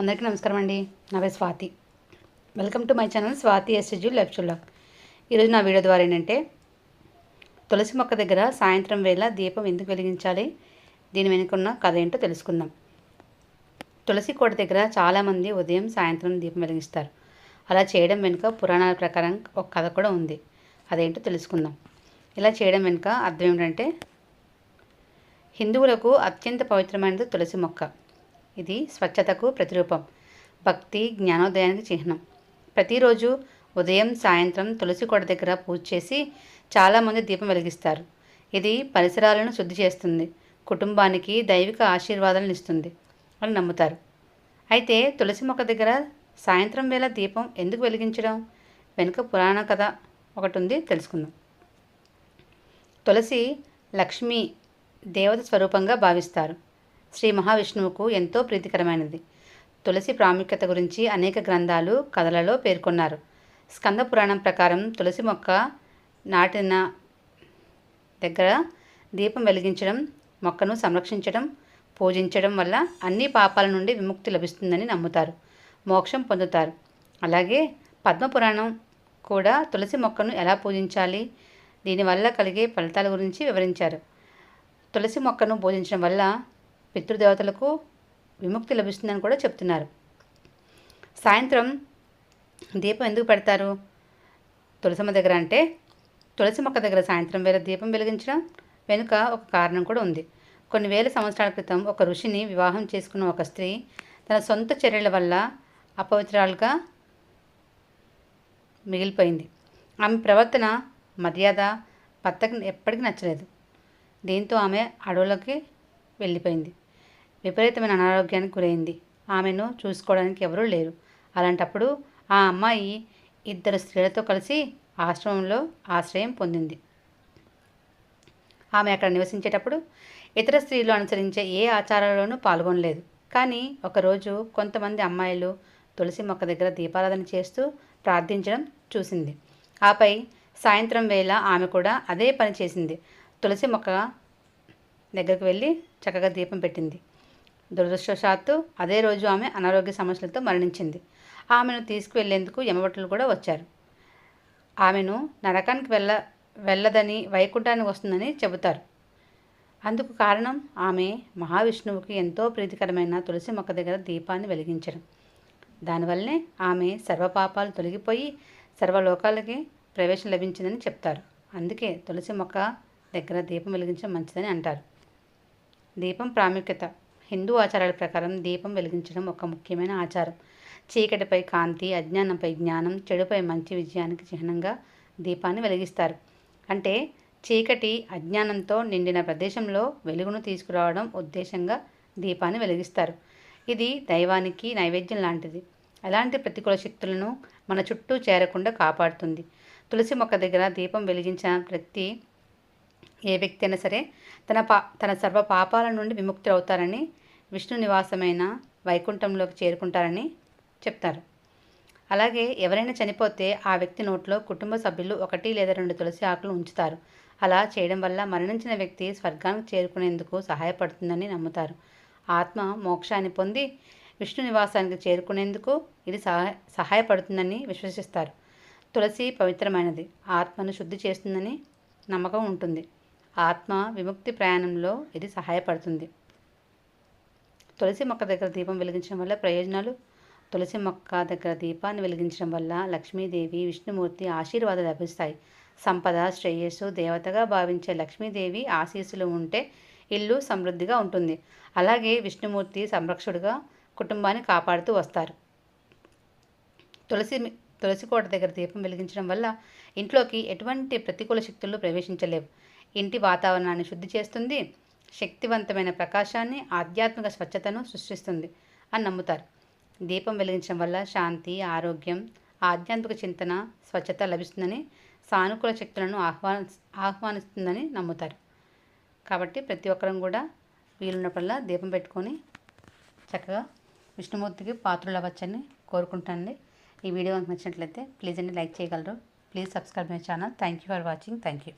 అందరికీ నమస్కారం అండి. నా పేరు Swathi. Welcome to my channel Swathi SSG life షుల్లాక్ ఈరోజు నా వీడియో ద్వారా ఏంటంటే తులసి మొక్క దగ్గర సాయంత్రం వేళ దీపం ఎందుకు వెలిగించాలి? దీని వెనుకున్న కథ ఏంటో తెలుసుకుందాం. తులసి కోట దగ్గర చాలామంది ఉదయం సాయంత్రం దీపం వెలిగిస్తారు. అలా చేయడం వెనుక పురాణాల ప్రకారం ఒక కథ కూడా ఉంది. అదేంటో తెలుసుకుందాం. ఇలా చేయడం వెనుక అర్థం ఏమిటంటే హిందువులకు అత్యంత పవిత్రమైనది తులసి మొక్క. ఇది స్వచ్ఛతకు ప్రతిరూపం. భక్తి జ్ఞానోదయానికి చిహ్నం. ప్రతిరోజు ఉదయం సాయంత్రం తులసి కొడ దగ్గర పూజ చేసి చాలామంది దీపం వెలిగిస్తారు. ఇది పరిసరాలను శుద్ధి చేస్తుంది. కుటుంబానికి దైవిక ఆశీర్వాదాలను ఇస్తుంది అని నమ్ముతారు. అయితే తులసి మొక్క దగ్గర సాయంత్రం వేళ దీపం ఎందుకు వెలిగించడం? వెనుక పురాణ కథ ఒకటి ఉంది తెలుసుకుందాం. తులసి లక్ష్మి దేవత స్వరూపంగా భావిస్తారు. శ్రీ మహావిష్ణువుకు ఎంతో ప్రీతికరమైనది. తులసి ప్రాముఖ్యత గురించి అనేక గ్రంథాలు కథలలో పేర్కొన్నారు. స్కంద పురాణం ప్రకారం తులసి మొక్క నాటిన దగ్గర దీపం వెలిగించడం మొక్కను సంరక్షించడం పూజించడం వల్ల అన్ని పాపాల నుండి విముక్తి లభిస్తుందని నమ్ముతారు. మోక్షం పొందుతారు. అలాగే పద్మపురాణం కూడా తులసి మొక్కను ఎలా పూజించాలి దీనివల్ల కలిగే ఫలితాల గురించి వివరించారు. తులసి మొక్కను పూజించడం వల్ల పితృదేవతలకు విముక్తి లభిస్తుందని కూడా చెప్తున్నారు. సాయంత్రం దీపం ఎందుకు పెడతారు? తులసమ్మ దగ్గర అంటే తులసి మొక్క దగ్గర సాయంత్రం వేళ దీపం వెలిగించడం వెనుక ఒక కారణం కూడా ఉంది. కొన్ని వేల సంవత్సరాల క్రితం ఒక ఋషిని వివాహం చేసుకున్న ఒక స్త్రీ తన సొంత చర్యల వల్ల అపవిత్రాలుగా మిగిలిపోయింది. ఆమె ప్రవర్తన మర్యాద భర్తకు ఎప్పటికీ నచ్చలేదు. దీంతో ఆమె అడవులకి వెళ్ళిపోయింది. విపరీతమైన అనారోగ్యానికి గురైంది. ఆమెను చూసుకోవడానికి ఎవరూ లేరు. అలాంటప్పుడు ఆ అమ్మాయి ఇద్దరు స్త్రీలతో కలిసి ఆశ్రమంలో ఆశ్రయం పొందింది. ఆమె అక్కడ నివసించేటప్పుడు ఇతర స్త్రీలు అనుసరించే ఏ ఆచారాల్లోనూ పాల్గొనలేదు. కానీ ఒకరోజు కొంతమంది అమ్మాయిలు తులసి మొక్క దగ్గర దీపారాధన చేస్తూ ప్రార్థించడం చూసింది. ఆపై సాయంత్రం వేళ ఆమె కూడా అదే పని చేసింది. తులసి మొక్క దగ్గరకు వెళ్ళి చక్కగా దీపం పెట్టింది. దురదృష్టవశాత్తు అదే రోజు ఆమె అనారోగ్య సమస్యలతో మరణించింది. ఆమెను తీసుకువెళ్ళేందుకు యమభటులు కూడా వచ్చారు. ఆమెను నరకానికి వెళ్ళ వెళ్ళదని వైకుంఠానికి వస్తుందని చెబుతారు. అందుకు కారణం ఆమె మహావిష్ణువుకి ఎంతో ప్రీతికరమైన తులసి మొక్క దగ్గర దీపాన్ని వెలిగించడం. దానివల్లనే ఆమె సర్వపాపాలు తొలగిపోయి సర్వలోకాలకి ప్రవేశం లభించిందని చెప్తారు. అందుకే తులసి మొక్క దగ్గర దీపం వెలిగించడం మంచిదని అంటారు. దీపం ప్రాముఖ్యత. హిందూ ఆచారాల ప్రకారం దీపం వెలిగించడం ఒక ముఖ్యమైన ఆచారం. చీకటిపై కాంతి అజ్ఞానంపై జ్ఞానం చెడుపై మంచి విజయానికి చిహ్నంగా దీపాన్ని వెలిగిస్తారు. అంటే చీకటి అజ్ఞానంతో నిండిన ప్రదేశంలో వెలుగును తీసుకురావడం ఉద్దేశంగా దీపాన్ని వెలిగిస్తారు. ఇది దైవానికి నైవేద్యం లాంటిది. ఎలాంటి ప్రతికూల శక్తులను మన చుట్టూ చేరకుండా కాపాడుతుంది. తులసి మొక్క దగ్గర దీపం వెలిగించిన ప్రతి ఏ వ్యక్తి అయినా సరే తన పా తన సర్వ పాపాల నుండి విముక్తులవుతారని విష్ణు నివాసమైన వైకుంఠంలోకి చేరుకుంటారని చెప్తారు. అలాగే ఎవరైనా చనిపోతే ఆ వ్యక్తి నోట్లో కుటుంబ సభ్యులు ఒకటి లేదా రెండు తులసి ఆకులు ఉంచుతారు. అలా చేయడం వల్ల మరణించిన వ్యక్తి స్వర్గానికి చేరుకునేందుకు సహాయపడుతుందని నమ్ముతారు. ఆత్మ మోక్షాన్ని పొంది విష్ణు నివాసానికి చేరుకునేందుకు ఇది సహాయ సహాయపడుతుందని విశ్వసిస్తారు. తులసి పవిత్రమైనది. ఆత్మను శుద్ధి చేస్తుందని నమ్మకం ఉంటుంది. ఆత్మ విముక్తి ప్రయాణంలో ఇది సహాయపడుతుంది. తులసి మొక్క దగ్గర దీపం వెలిగించడం వల్ల ప్రయోజనాలు? తులసి మొక్క దగ్గర దీపాన్ని వెలిగించడం వల్ల లక్ష్మీదేవి విష్ణుమూర్తి ఆశీర్వాదాలు లభిస్తాయి. సంపద శ్రేయస్సు దేవతగా భావించే లక్ష్మీదేవి ఆశీస్సులు ఉంటే ఇల్లు సమృద్ధిగా ఉంటుంది. అలాగే విష్ణుమూర్తి సంరక్షకుడుగా కుటుంబాన్ని కాపాడుతూ వస్తారు. తులసి తులసి కోట దగ్గర దీపం వెలిగించడం వల్ల ఇంట్లోకి ఎటువంటి ప్రతికూల శక్తులు ప్రవేశించలేవు. ఇంటి వాతావరణాన్ని శుద్ధి చేస్తుంది. శక్తివంతమైన ప్రకాశాన్ని ఆధ్యాత్మిక స్వచ్ఛతను సృష్టిస్తుంది అని నమ్ముతారు. దీపం వెలిగించడం వల్ల శాంతి ఆరోగ్యం ఆధ్యాత్మిక చింతన స్వచ్ఛత లభిస్తుందని సానుకూల శక్తులను ఆహ్వాని ఆహ్వానిస్తుందని నమ్ముతారు. కాబట్టి ప్రతి ఒక్కరం కూడా వీలున్నప్పుడల్లా దీపం పెట్టుకొని చక్కగా విష్ణుమూర్తికి పాత్రలు అవ్వచ్చని కోరుకుంటానండి. ఈ వీడియో మీకు నచ్చినట్లయితే ప్లీజ్ అండి లైక్ చేయగలరు. Please subscribe my channel. Thank you for watching. Thank you.